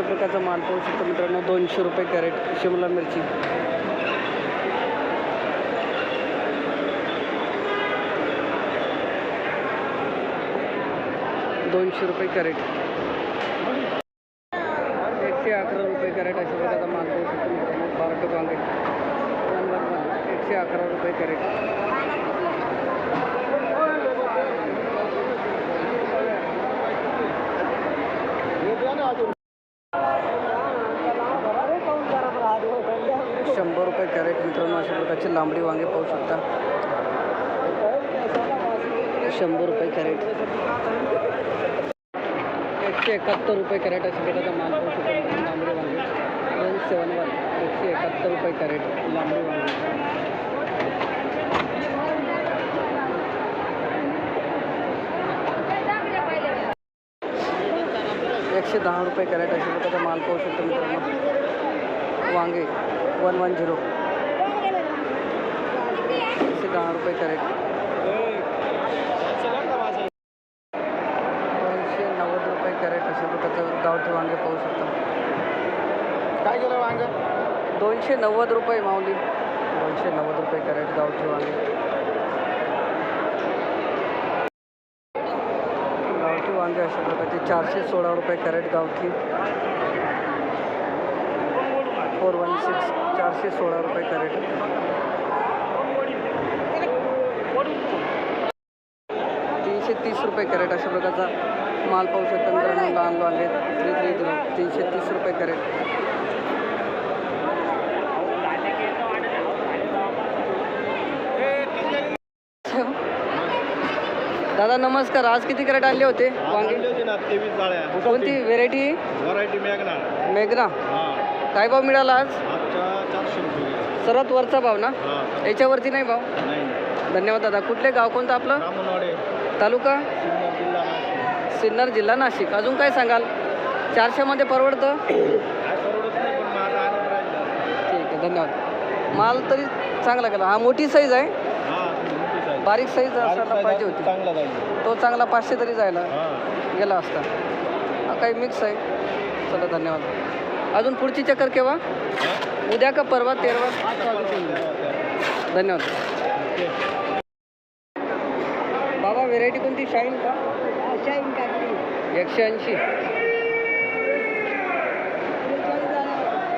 अशा प्रकारचा माल पाहू शकतो मित्रांनो दोनशे रुपये कॅरेट शिमला मिरची. दोनशे रुपये कॅरेट. एकशे अकरा रुपये कॅरेट अशा प्रकारचा माल पाहू शकतो मित्रांनो बारा टोक एकशे अकरा रुपये कॅरेट शंभर रुपये कॅरेट मित्रांनो अशा प्रकारचे लांबडी वांगे पाहू शकता. शंभर रुपये कॅरेट. एकशे एकाहत्तर रुपये कॅरेट अशा प्रकारचा माल पाहू शकतो लांबडी वांगे. वन सेवन वन एकशे एकाहत्तर रुपये कॅरेट लांबडी वांगे. एकशे दहा रुपये कॅरेट अशा त्याचा माल पाहू शकतो मित्रांनो. वांगे वन वन झिरो. दहा रुपये कॅरेट दोनशे नव्वद रुपये कॅरेट अशा प्रकारचं गावठी वांगे पाहू शकता. काय केलं वांग? दोनशे नव्वद रुपये माऊली. दोनशे नव्वद रुपये कॅरेट गावठी वांगे. गावठी वांगे अशा प्रकारचे चारशे सोळा रुपये कॅरेट गावठी फोर वन सिक्स चारशे सोळा रुपये कॅरेट तीनशे तीस रुपये कॅरेट अशा प्रकारचा माल पाहू शकता मित्रांनो. लहान वांगे थ्री थ्री झिरो तीनशे तीस रुपये कॅरेट. दादा नमस्कार. आज किती कॅरेट आणले होते? वांगे? कोणती? व्हेरायटी व्हरायटी मेघना हा. काय भाव मिळाला आज? सर्वात वरचा भाव ना? याच्यावरती नाही भाव? धन्यवाद दादा. कुठले गाव कोणतं आपलं? तालुका? सिन्नर जिल्हा नाशिक. अजून काय सांगाल? चारशेमध्ये परवडतं? ठीक आहे धन्यवाद. माल तरी चांगला केला हा मोठी साईज आहे. हा. बारीक साईज असायला पाहिजे होती. तो चांगला पाचशे तरी जायला गेला असता. हा काही मिक्स आहे. चला धन्यवाद. अजून पुढची चक्कर केव्हा? उद्या का परवा तेरवा? धन्यवाद. बाबा व्हेरायटी कोणती? शाईन का? शाईन काढली. एकशे ऐंशी.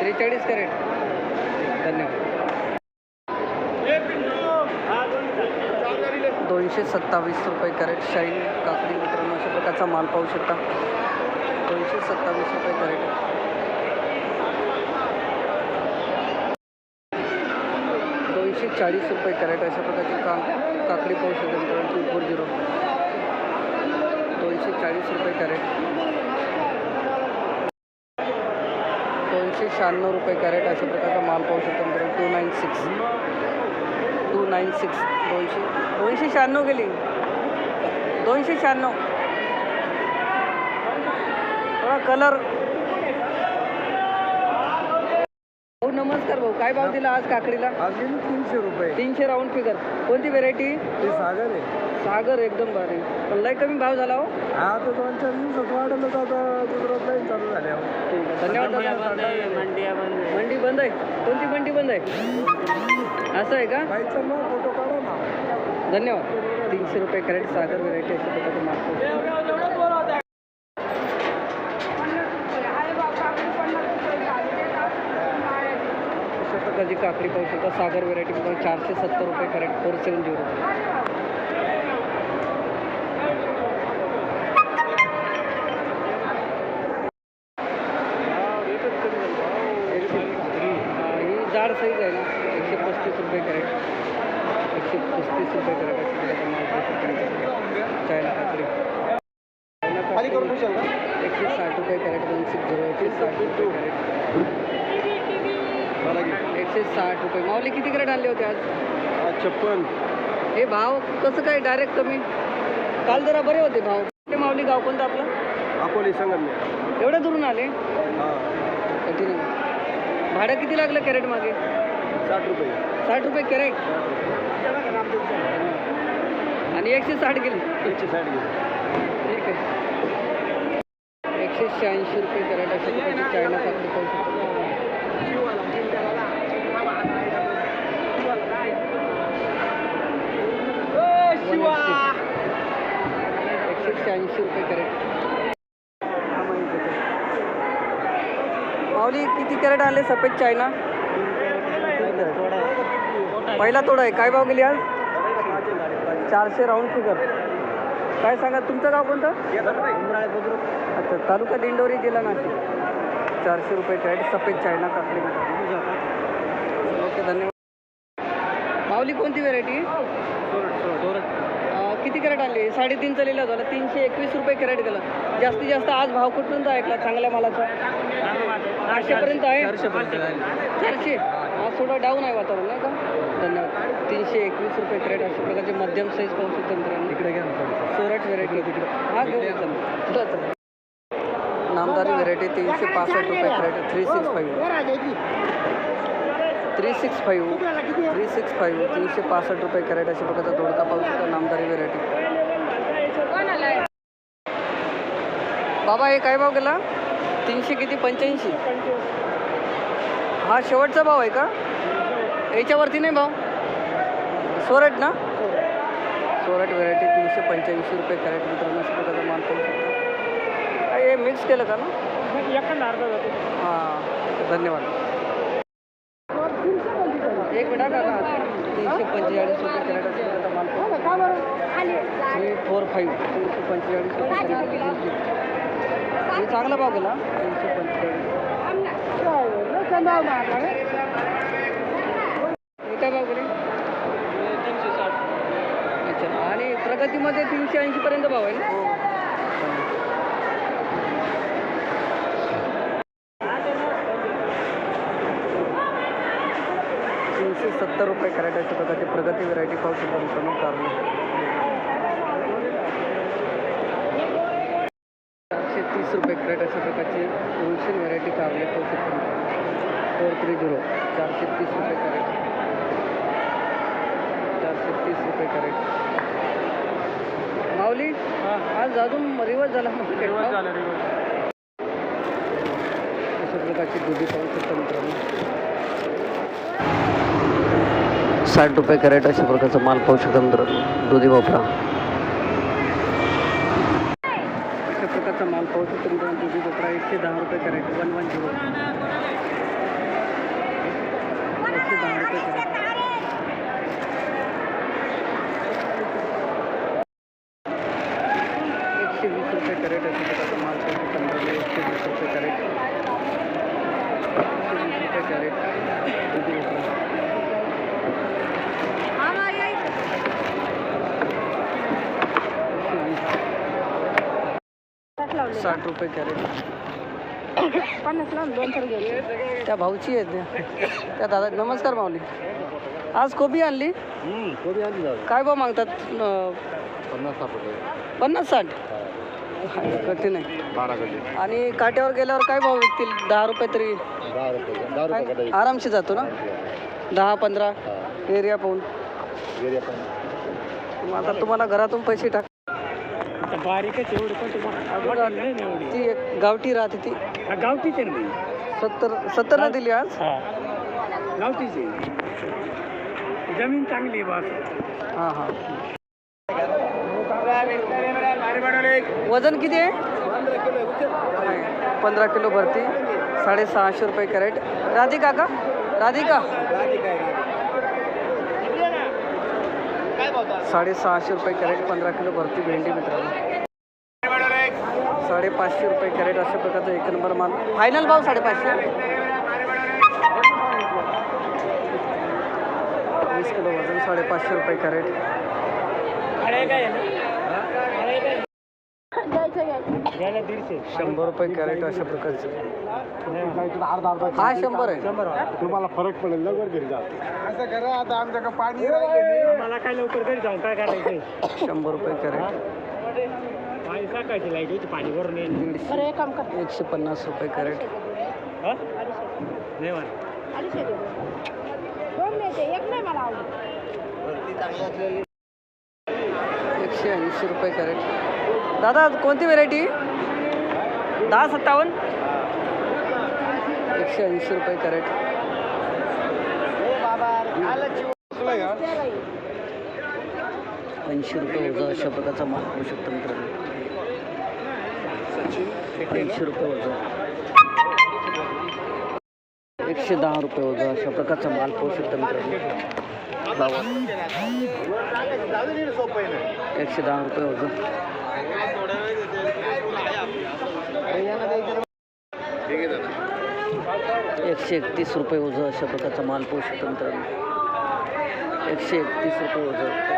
त्रेचाळीस कॅरेट. धन्यवाद. दोनशे सत्तावीस रुपये कॅरेट शाईन काकडी मित्रांनो अशा प्रकारचा माल पाहू शकता. दोनशे सत्तावीस रुपये कॅरेट दोनशे चाळीस रुपये कॅरेट अशा प्रकारची का काकडी पाहू शकतो मित्रांनो टू फोर झिरो दोनशे चाळीस रुपये कॅरेट. दोनशे शहाण्णव रुपये कॅरेट अशा प्रकारचा माल पाहू शकतो मित्रांनो. Two nine six. Two nine six. दोनशे दोनशे शहाण्णव गेली. दोनशे शहाण्णव. थोडा कलर भाऊ नमस्कार भाऊ. काय भाव दिला आज काकडीला? आज गेली तीनशे रुपये. तीनशे राऊंड फिगर कोणती व्हेरायटी ते सागर आहे. सागर एकदम भारी. पण लय कमी भाव झाला हो. हा तर दोन चार दिवसात वाढलं तर आता. गुजरात लाईन चालू झाल्या ठीक आहे. धन्यवाद दादा. मंडी बंद आहे? कोणती मंडी बंद आहे? असं आहे का? ना फोटो काढा ना. धन्यवाद. तीनशे रुपये कॅरेट सागर व्हेरायटी माल प्रकारची काकडी पाहू शकता सागर व्हेरायटी मित्रांनो चारशे सत्तर रुपये कॅरेट फोर सेवन झिरो ही जाड साईज आहे ना एकशे पस्तीस रुपये कॅरेट एकशे पस्तीस रुपये कॅरेट. चायना काकडी. एकशे साठ रुपये कॅरेट वन सिक्स झिरो एकशे साठ रुपये कॅरेट साठ रुपये. माऊली किती कॅरेट आणले होते आज? छप्पन. हे भाव कसं काय डायरेक्ट कमी? काल जरा बरे होते भाव. ते माऊली गाव कोणतं आपलं? अकोली संगमनेर. एवढ्या दुरून आले? कठीण. भाडं किती लागलं कॅरेट मागे? साठ रुपये. साठ रुपये कॅरेट आणि एकशे साठ गेली एकशे साठ गेले ठीक आहे. एकशे एकशे ऐंशी रुपये कॅरेट प्रकारची चायना पाहू शकतो एकशे ऐंशी रुपये कॅरेट माऊली किती कॅरेट आले सफेद चायना? पहिला तोडा आहे. काय भाव गेली आज? चारशे राऊंड फिगर. काय सांगा तुमचं गाव कोणतं? अच्छा तालुका दिंडोरी जिल्हा नाशिक. चारशे रुपये कॅरेट सफेद चायना काकडी ओके धन्यवाद. माऊली कोणती व्हरायटी किती कॅरेट आले साडेतीनचा लिहिला झाला तीनशे एकवीस रुपये कॅरेट गेला. जास्तीत जास्त आज भाव कुठपर्यंत ऐकला चांगल्या मालाचा? चारशेपर्यंत आहे. चारशे? आज थोडा डाऊन आहे वातावरण नाही का? धन्यवाद. तीनशे एकवीस रुपये कॅरेट अशा प्रकारचे मध्यम साईज पाहू शकतो मित्रांनो. इकडे घ्या सोरट व्हेरायटी तिकडे. हा घेऊ चला. चला. नामदारी व्हेरायटी तीनशे पासष्ट रुपये crate three six five three six five. Three six five. तीनशे पासष्ट रुपये कॅरेट अशा प्रकारचा दोडका पाहू शकता नामदारी व्हेरायटी बाबा हे काय भाव गेला? तीनशे किती? पंच्याऐंशी. हा शेवटचा भाव आहे का? याच्यावरती नाही भाव? सोरट ना? सोरट व्हेरायटी तीनशे पंच्याऐंशी रुपये कॅरेट मित्रांनो अशा प्रकारचा माल पाहू शकता. हे मिक्स केलं का ना? हां धन्यवाद. एक मिनिट का तीनशे पंचेचाळीस रुपये कॅरेट माल. थ्री फोर फाईव्ह तीनशे पंचेचाळीस रुपये हे चांगला भाव गेला तीनशे पंचेचाळीस. हे काय भाव गेले तीनशे साठ अच्छा. आणि प्रगतीमध्ये तीनशे ऐंशीपर्यंत भाव आहे ना तीनशे सत्तर रुपये कॅरेट अशा प्रकारची प्रगती व्हरायटी पाहू शकतो. मित्रांनो कारली चारशे तीस रुपये कॅरेट अशा प्रकारची दोनशे व्हरायटी कारले पाहू शकतो. फोर थ्री झिरो चारशे तीस रुपये कॅरेट चारशे तीस रुपये कॅरेट माऊली आज अजून रिवर्स झाला रिवर्स. झालं रिवर्स अशा प्रकारची दुधी पाहू शकता मित्रांनो. साठ रुपये कॅरेट अशा प्रकारचा माल पाहू शकता मित्रांनो दुधी भोपळा. अशा प्रकारचा माल पाहू शकतो दुधी भोपळा एकशे दहा रुपये कॅरेट वन वन झिरो. एकशे दहा रुपये कॅरेट. एकशे वीस रुपये कॅरेट अशा प्रकारचा माल पाहू शकता एकशे वीस रुपये कॅरेट. एकशे वीस रुपये कॅरेट दुधी भोपळा एकशे वीस साठ रुपये कॅरेट. पन्नास लावून दोन गेले त्या भाऊची आहे त्या. त्या दादा नमस्कार माऊली. आज कोबी आणली? कोबी आणली काय भाव मागतात? पन्नास साठ रुपये. पन्नास साठ? कठीण आहे. बारा आणि काट्यावर गेल्यावर काय भाव विकतील? दहा रुपये तरी. दहा रुपये दहा रुपये काय? आरामशी जातो ना? दहा पंधरा एरिया पाहून. आता तुम्हाला घरातून पैसे टाक बारीकच एवढे पण तुम्हाला नाही ना एवढी. ती एक गावठी राहते ती. हा, गावठीच आहे ना बाई. सत्तर सत्तरला दिली आज? हा. गावठीच आहे. जमीन चांगली आहे बस. हां हां. वजन किती आहे आहे. पंधरा किलो भरती. साडेसहाशे रुपये कॅरेट. राधिका का? राधिका. साडेसहाशे रुपये कॅरेट पंधरा किलो भरती भेंडी मित्रांनो. साडेपाचशे रुपये कॅरेट अशा प्रकारचा एक नंबर माल. फायनल भाव साडेपाचशे. वीस किलो वजन साडेपाचशे रुपये कॅरेट. शंभर रुपये कॅरेट अशा प्रकारचे. हा शंभर आहे. तुम्हाला फरक पडेल लवकर घरी जा. असं करा आता आमच्याकडे पाणी मला काय लवकर घरी जाऊन काय करायचं शंभर रुपये कॅरेट. टाकायची लाइट होती पाणी भरून येईल दीडशे एकशे पन्नास रुपये कॅरेट. नाही म्हणा. एक नाही मला आवडत. एकशे ऐंशी रुपये कॅरेट. दादा कोणती व्हेरायटी? दहा सत्तावन्न? एकशे ऐंशी रुपये कॅरेट. ऐंशी रुपये वजा अशा प्रकारचा माल पाहू शकतो मित्रांनो. ऐंशी रुपये वजन एकशे दहा रुपये वजन अशा प्रकारचा माल पाहू शकतो मित्रांनो. एकशे दहा रुपये वजन एकशे एकतीस रुपये वजन अशा प्रकारचा माल पाहू शकतो मित्रांनो. एकशे एकतीस रुपये वजन